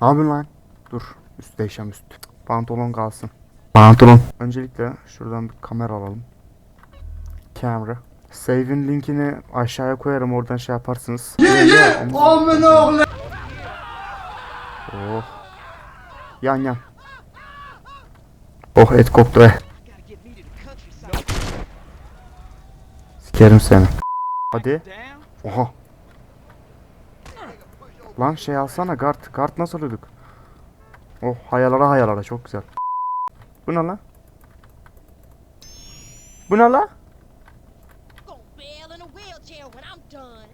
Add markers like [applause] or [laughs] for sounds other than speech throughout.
Abi lan. Dur. Üst değişem üst. Pantolon kalsın. Pantolon. Öncelikle şuradan bir kamera alalım. Camera. Save'in linkini aşağıya koyarım oradan şey yaparsınız. Ye ye. oğlum. Oh. Yan yan. Oh et koktu eh. Sikerim seni. Hadi. Oha. Lan şey alsana guard. Guard nasıl alıyorduk? Oh hayalara hayalara çok güzel. Bu ne lan? Bu ne lan?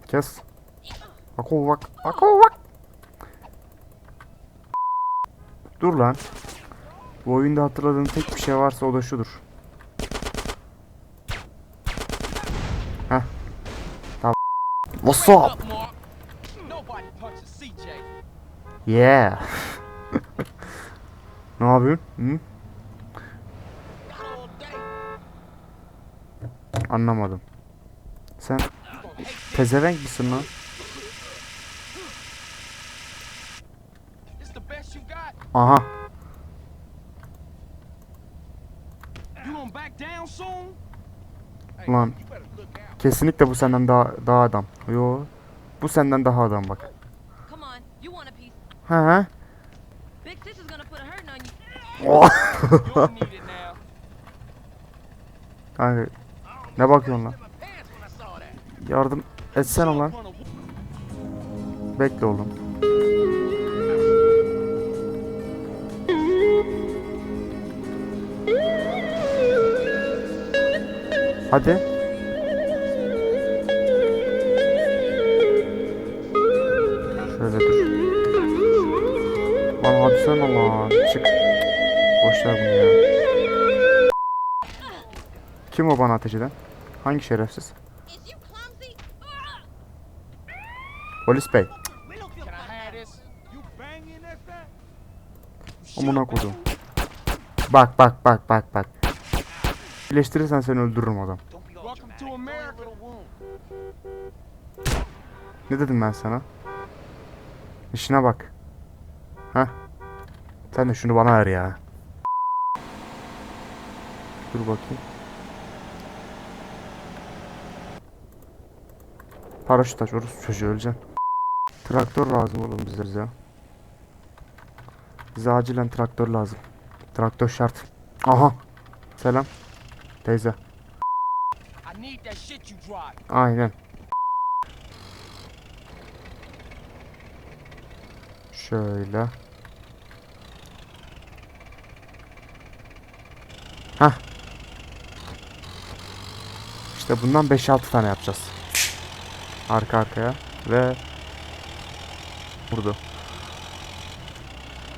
Kes. Bak o bak. Bak o bak. Dur lan. Bu oyunda hatırladığım tek bir şey varsa o da şudur. Heh. Tamam. What's up? Yeah. [laughs] ne yapıyorsun? Anlamadım. Sen pezevenk misin lan? Aha. Lan. Kesinlikle bu senden daha daha adam. Yo. Bu senden daha adam bak. Come on, you want a piece? He he. Big sis is gonna put a hurting on you. You don't need it now. Kanka ne bakıyorsun lan? Yardım etsene lan. Bekle oğlum. Hadi. Sen lan. Çık. Boş ver bunu ya. Kim o bana ateş eden? Hangi şerefsiz? Polis bey. Amına kodum. Bak bak bak bak bak. Birleştirirsen seni öldürürüm adam. Ne dedim ben sana? İşine bak. Heh. Sen de şunu bana ver ya. Dur bakayım. Paraşüt aç orası çocuğu öleceksin. Traktör lazım oğlum bize bize. Bize acilen traktör lazım. Traktör şart. Aha. Selam. Teyze. Aynen. Şöyle. İşte bundan 5-6 tane yapacağız. Arka arkaya ve burada.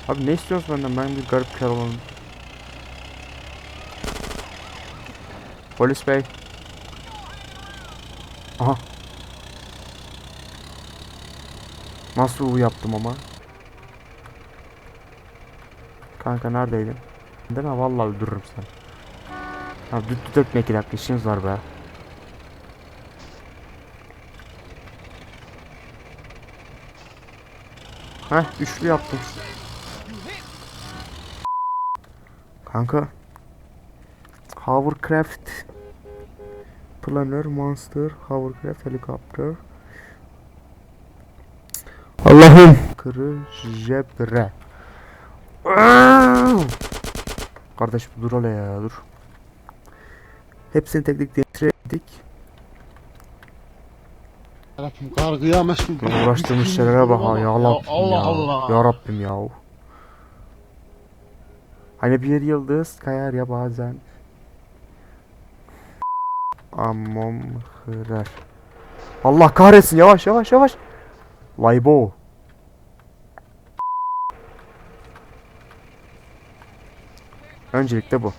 Abi ne istiyorsun benden? Ben bir garip kar olanım. Polis bey. Aha. Nasıl yaptım ama? Kanka neredeydin? Mi? Vallahi öldürürüm seni. Ya düt düt etme iki dakika işiniz var be. Heh üçlü yaptım. Kanka. Hovercraft. Planner, monster, hovercraft, helikopter. Allah'ım. Kırı jebre. Kardeş dur hele ya dur. Hepsini tek tek değiştirdik. Yarabbim kargıya meşgul. Uğraştığımız şeylere bak ha ya Rabbim Allah ya. Allah. Ya Rabbim ya. Hani bir yıldız kayar ya bazen. Ammom hırar. Allah kahretsin yavaş yavaş yavaş. Laybo. Öncelikle bu.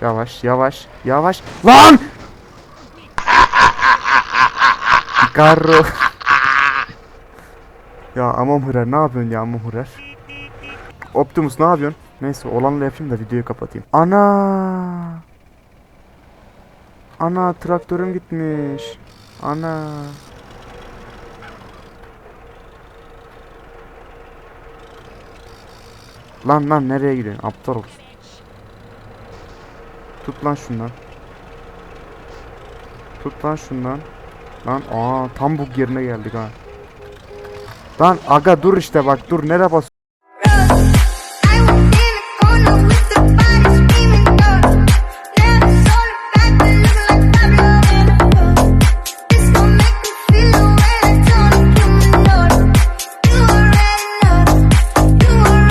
Yavaş yavaş yavaş. Lan! Garro. ya aman Hurer ne yapıyorsun ya aman Hurer? Optimus ne yapıyorsun? Neyse olanla yapayım da videoyu kapatayım. Ana! Ana traktörüm gitmiş. Ana. Lan lan nereye gidiyorsun? Aptal olsun. Tut lan şundan. Tut lan şundan. Lan aa tam bu yerine geldik ha. Lan aga dur işte bak dur nereye bas